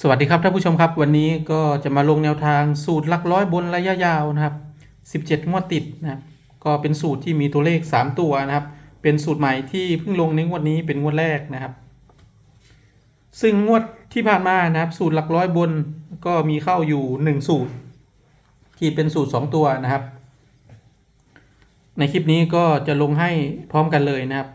สวัสดีครับท่านผู้ชมครับ วันนี้ก็จะมาลงแนวทางสูตรหลักร้อยบนระยะยาวนะครับ 17 งวดติดนะครับก็เป็นสูตรที่มีตัวเลข 3 ตัวนะครับ เป็นสูตรใหม่ที่เพิ่งลงในงวดนี้เป็นงวดแรกนะครับ ซึ่งงวดที่ผ่านมานะครับ สูตรหลักร้อยบนก็มีเข้าอยู่ 1 สูตร ที่เป็นสูตร 2 ตัวนะครับ ในคลิปนี้ก็จะลงให้พร้อมกันเลยนะครับ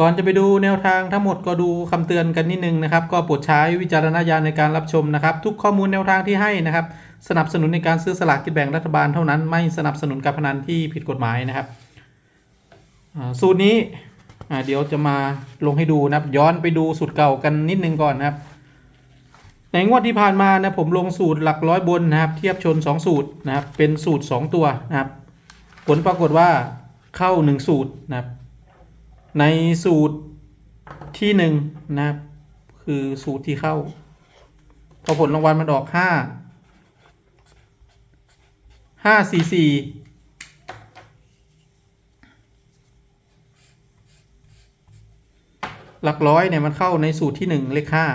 ก่อนจะไปดูแนวทางทั้งหมดก็ดูคำเตือนกันนิดนึงนะครับ ก็โปรดใช้วิจารณญาณในการรับชมนะครับ ทุกข้อมูลแนวทางที่ให้นะครับ สนับสนุนในการซื้อสลากกินแบ่งรัฐบาลเท่านั้น ไม่สนับสนุนการพนันที่ผิดกฎหมายนะครับสูตรนี้เดี๋ยวจะมาลงให้ดูนะครับ ย้อนไปดูสูตรเก่ากันนิดนึงก่อนนะครับ ในงวดที่ผ่านมานะผมลงสูตรหลักร้อยบนนะครับ เทียบชน 2 สูตรนะครับเป็นสูตร 2 ตัวนะครับ ผลปรากฏว่าเข้า 1 สูตรนะครับ ในสูตรที่หนึ่งนะครับคือสูตรที่เข้า พอผลรางวัลมันออกห้าห้าสี่สี่หลักร้อยเนี่ยมันเข้าในสูตรที่หนึ่งเลขห้า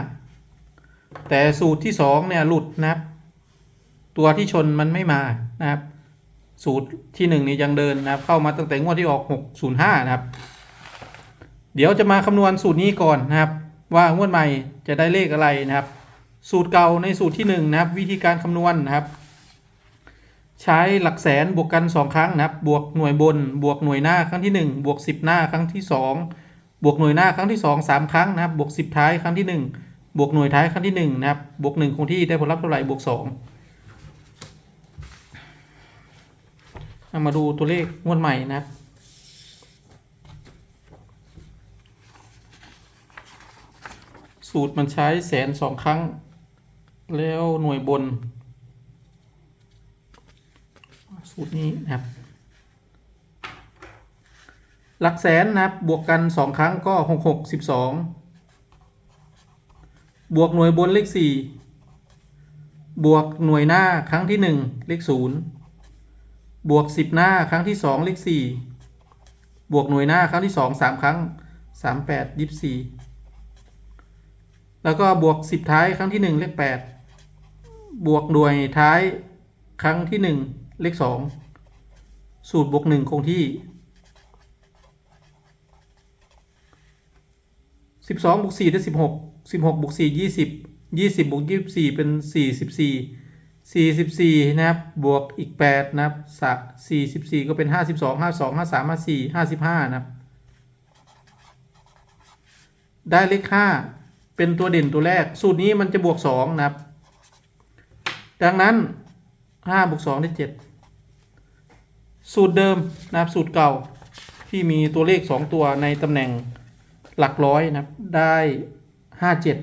แต่สูตรที่สองเนี่ยหลุดนะครับ ตัวที่ชนมันไม่มานะครับ สูตรที่หนึ่งนี่ยังเดินนะครับ เข้ามาตั้งแต่งวดที่ออกหกศูนย์ห้านะครับ เดี๋ยวจะมาคำนวณสูตรนี้ก่อนนะครับ ว่างวดใหม่จะได้เลขอะไรนะครับ สูตรเก่าในสูตรที่1นงนะครับ วิธีการคำนวณนะครับ ใช้หลักแสนบวกกัน 2 ครั้งนะครับ บวกหน่วยบน บวกหน่วยหน้าครั้งที่ 1 บวก 10 หน้าครั้งที่ 2 บวกหน่วยหน้าครั้งที่ 2 3 ครั้งนะครับ บวก 10 ท้ายครั้งที่ 1 บวกหน่วยท้ายครั้งที่1นะครับ บวก1คงที่ได้ผลลัพธ์เท่าไหร่บวก2เอามาดูตัวเลขงวดใหม่นะครับ สูตรมันใช้แสนสองครั้ง แล้วหน่วยบน สูตรนี้นะครับ หลักแสนนะครับบวกกันสองครั้งก็หกหกสิบสองบวกหน่วยบนเลขสี่บวกหน่วยหน้าครั้งที่หนึ่งเลขศูนย์บวกสิบหน้าครั้งที่สองเลขสี่บวกหน่วยหน้าครั้งที่สองสามครั้งสามแปดยี่สิบสี่ แล้วก็บวกสิบท้ายครั้งที่หนึ่งเลขแปดบวกหน่วยท้ายครั้งที่หนึ่งเลขสองสูตรบวกหนึ่งคงที่สิบสองบวกสี่ได้สิบหกสิบหกบวกสี่ยี่สิบยี่สิบบวกยี่สิบสี่เป็นสี่สิบสี่สี่สิบสี่นะครับ บวกอีกแปดนะครับสักสี่สิบสี่ก็เป็นห้าสิบสองห้าสองห้าสามห้าสี่ห้าสิบห้านะครับ ได้เลขห้า เป็นตัวเด่นตัวแรก สูตรนี้มันจะบวกสองนะครับ ดังนั้นห้าบวกสองได้เจ็ดสูตรเดิมนะครับสูตรเก่าที่มีตัวเลขสองตัวในตำแหน่งหลักร้อยนะครับได้ห้าเจ็ด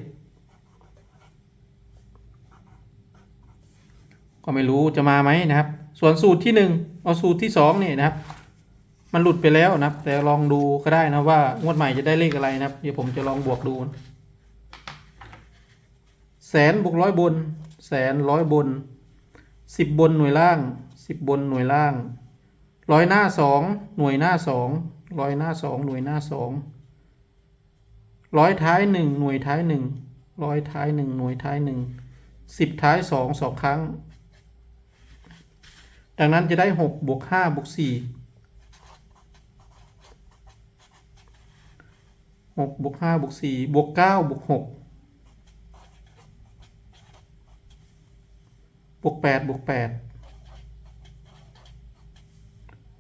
ก็ไม่รู้จะมาไหมนะครับ ส่วนสูตรที่หนึ่งเอาสูตรที่สองนี่นะครับมันหลุดไปแล้วนะครับ แต่ลองดูก็ได้นะว่างวดใหม่จะได้เลขอะไรนะครับ เดี๋ยวผมจะลองบวกดู แสนบวกร้อยบน แสนร้อยบนสิบบนหน่วยล่างสิบบนหน่วยล่างร้อยหน้าสองหน่วยหน้าสองร้อยหน้าสองหน่วยหน้าสองร้อยท้ายหนึ่งหน่วยท้ายหนึ่งร้อยท้ายหนึ่งหน่วยท้ายหนึ่งสิบท้ายสองสองครั้ง ดังนั้นจะได้หกบวกห้าบวกสี่หกบวกห้าบวกสี่บวกเก้าบวกหก บวกแปดบวกแปด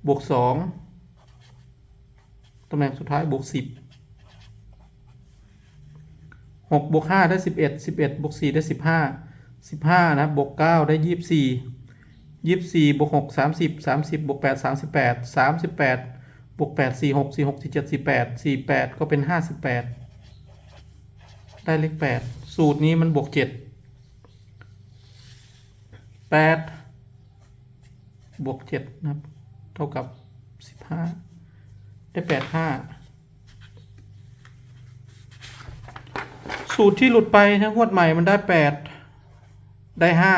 บวกสองตำแหน่งสุดท้ายบวกสิบหกบวกห้าได้สิบเอ็ดสิบเอ็ดบวกสี่ได้สิบห้าสิบห้านะบวกเก้าได้ยี่สิบสี่ยี่สิบสี่บวกหกสามสิบสามสิบบวกแปดสามสิบแปดสามสิบแปดบวกแปดสี่หกสี่หกสี่เจ็ดสี่แปดสี่แปดก็เป็นห้าสิบแปดได้เลขแปดสูตรนี้มันบวกเจ็ด แปดบวกเจ็ดนะครับ เท่ากับสิบห้าได้แปดห้าสูตรที่หลุดไปทั้งวดใหม่มันได้แปดได้ห้า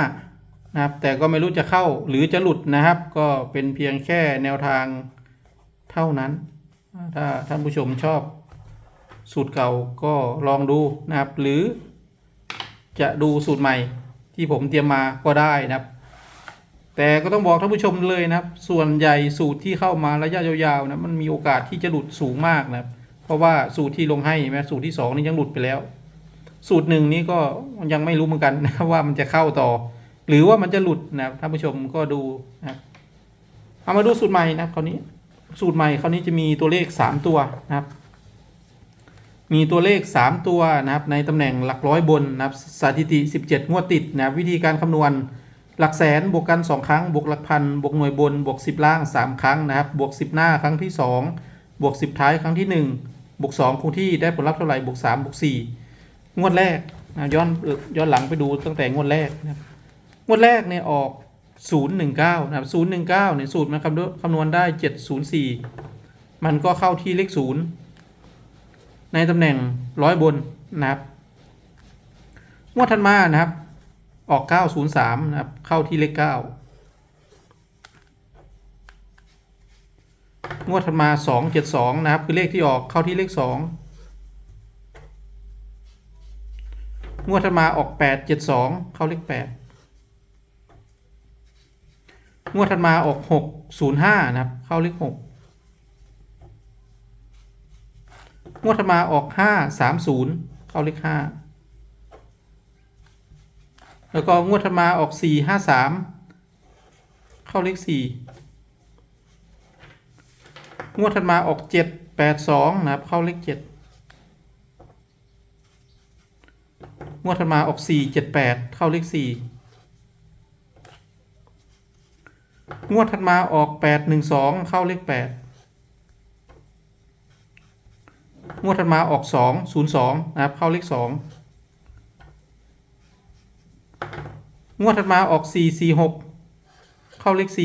นะครับ แต่ก็ไม่รู้จะเข้าหรือจะหลุดนะครับ ก็เป็นเพียงแค่แนวทางเท่านั้น ถ้าท่านผู้ชมชอบสูตรเก่าก็ลองดูนะครับ หรือจะดูสูตรใหม่ ที่ผมเตรียมมาก็ได้นะครับ แต่ก็ต้องบอกท่านผู้ชมเลยนะครับ ส่วนใหญ่สูตรที่เข้ามาระยะยาวๆนะมันมีโอกาสที่จะหลุดสูงมากนะครับ เพราะว่าสูตรที่ลงให้แม้สูตรที่สองนี่ยังหลุดไปแล้ว สูตรหนึ่งนี้ก็ยังไม่รู้เหมือนกันนะว่ามันจะเข้าต่อ หรือว่ามันจะหลุดนะครับท่านผู้ชมก็ดูนะครับเอามาดูสูตรใหม่นะครับคราวนี้สูตรใหม่คราวนี้จะมีตัวเลขสามตัวนะครับ มีตัวเลข 3 ตัวนะครับในตำแหน่งหลักร้อยบนนะครับสถิติ 17 งวดติดนะครับวิธีการคำนวณหลักแสนบวกกัน 2 ครั้ง บวกหลักพันบวกหน่วยบน บวก 10 ล่าง 3 ครั้งนะครับ บวก 10 หน้าครั้งที่ 2 บวก 10 ท้ายครั้งที่ 1 บวก 2 คงที่ได้ผลลัพธ์เท่าไหร่บวก 3 บวก 4 งวดแรกนะย้อนย้อนหลังไปดูตั้งแต่งวดแรกนะครับงวดแรกเนี่ยออก 019 นะครับ 019เนี่ยสูตรมันคำนวณคำนวณได้ 704 มันก็เข้าที่เลข 0 ในตำแหน่งร้อยบนนะครับงวดถัดมานะครับ ออก 903 นะครับ เข้าที่เลข 9 งวดถัดมา 272 นะครับ คือเลขที่ออกเข้าที่เลข 2 งวดถัดมาออก 872 เข้าเลข 8 งวดถัดมาออก 605 นะครับ เข้าเลข 6 งวดถัดมาออกห้าสามศูนย์เข้าเลขห้าแล้วก็งวดถัดมาออกสี่ห้าสามเข้าเลขสี่งวดถัดมาออกเจ็ดแปดสองนะครับ เข้าเลขเจ็ดงวดถัดมาออกสี่เจ็ดแปดเข้าเลขสี่งวดถัดมาออกแปดหนึ่งสองเข้าเลขแปด งวดถัดมาออก 2 0 2 นะครับ เข้าเลข 2 งวดถัดมาออก 4 4 6 เข้าเลข 4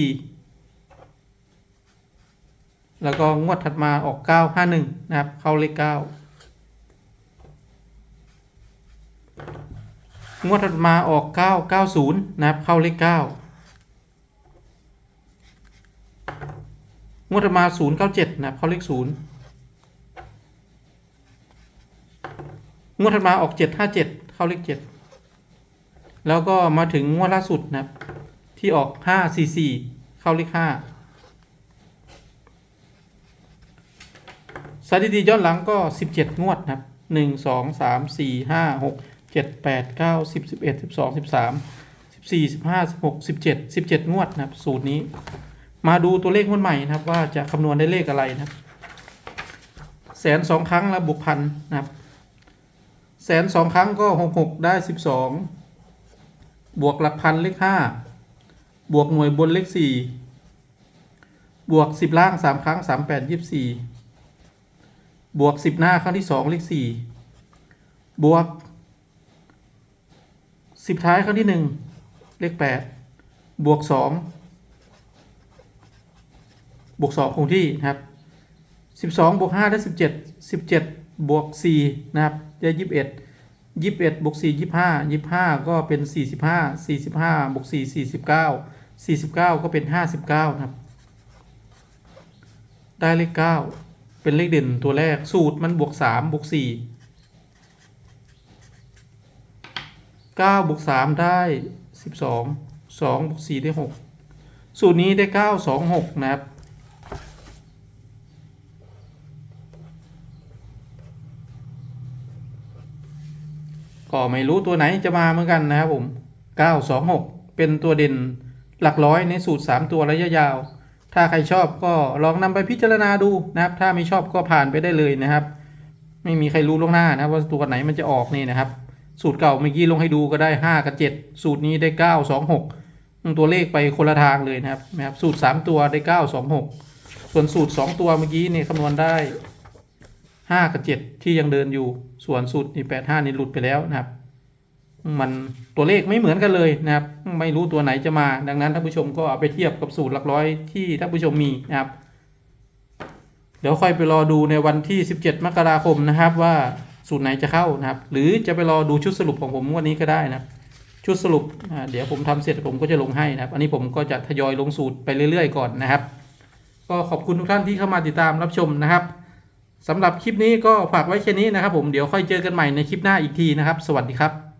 แล้วก็งวดถัดมาออก 9 5 1 นะครับ เข้าเลข 9 งวดถัดมาออก 9 9 0 นะครับ เข้าเลข 9งวดถัดมา 097 นะครับ เข้าเลข 0 งวดถัดมาออกเจ็ดห้าเจ็ดเข้าเลขเจ็ดแล้วก็มาถึงงวดล่าสุดนะครับ ที่ออกห้าสี่สี่เข้าเลขห้าสถิติย้อนหลังก็สิบเจ็ดงวดนะครับหนึ่งสองสามสี่ห้าหกเจ็ดแปดเก้าสิบสิบเอ็ดสิบสองสิบสามสิบสี่สิบห้าสิบหกสิบเจ็ดสิบเจ็ดงวดนะครับ สูตรนี้ มาดูตัวเลขงวดใหม่นะครับ ว่าจะคำนวณได้เลขอะไรนะครับ แสนสองครั้งแล้วบวกพันนะครับ แสนสองครั้งก็หกหกได้สิบสองบวกหลักพันเลขห้าบวกหน่วยบนเลขสี่บวกสิบล่างสามครั้งสามแปดยี่สี่บวกสิบหน้าครั้งที่สองเลขสี่บวกสิบท้ายครั้งที่หนึ่งเลขแปดบวกสองบวกสองคงที่นะครับสิบสองบวกห้าได้สิบเจ็ดสิบเจ็ด บวกสี่นะครับได้ยี่สิบเอ็ดยี่สิบเอ็ดบวกสี่ยี่ห้ายี่ห้าก็เป็นสี่สิบห้าสี่สิบห้าบวกสี่สี่สิบเก้าสี่สิบเก้าก็เป็นห้าสิบเก้านะครับ ได้เลขเก้าเป็นเลขเด่นตัวแรกสูตรมันบวกสามบวกสี่เก้าบวกสามได้สิบสองสองบวกสี่ได้หกสูตรนี้ได้เก้าสองหกนะครับ ก็ไม่รู้ตัวไหนจะมาเหมือนกันนะครับผม 926 เป็นตัวเด่นหลักร้อยในสูตร 3 ตัวระยะยาว ถ้าใครชอบก็ลองนำไปพิจารณาดูนะครับ ถ้าไม่ชอบก็ผ่านไปได้เลยนะครับ ไม่มีใครรู้ล่วงหน้านะว่าตัวไหนมันจะออกนี่นะครับ สูตรเก่าเมื่อกี้ลงให้ดูก็ได้ 5 กับ 7 สูตรนี้ได้ 926 ตัวเลขไปคนละทางเลยนะครับนะครับ สูตร 3 ตัวได้ 926 ส่วนสูตร 2 ตัวเมื่อกี้เนี่ยคำนวณได้ ห้ากับเจ็ดที่ยังเดินอยู่ ส่วนสูตรนี่แปดห้านี่หลุดไปแล้วนะครับ มันตัวเลขไม่เหมือนกันเลยนะครับ ไม่รู้ตัวไหนจะมา ดังนั้นท่านผู้ชมก็เอาไปเทียบกับสูตรหลักร้อยที่ท่านผู้ชมมีนะครับ เดี๋ยวค่อยไปรอดูในวันที่ 17 มกราคมนะครับ ว่าสูตรไหนจะเข้านะครับ หรือจะไปรอดูชุดสรุปของผมวันนี้ก็ได้นะครับชุดสรุป เดี๋ยวผมทำเสร็จผมก็จะลงให้นะครับ อันนี้ผมก็จะทยอยลงสูตรไปเรื่อยๆ ก่อนนะครับ ก็ขอบคุณทุกท่านที่เข้ามาติดตามรับชมนะครับ สำหรับคลิปนี้ก็ฝากไว้แค่นี้นะครับผมเดี๋ยวค่อยเจอกันใหม่ในคลิปหน้าอีกทีนะครับ สวัสดีครับ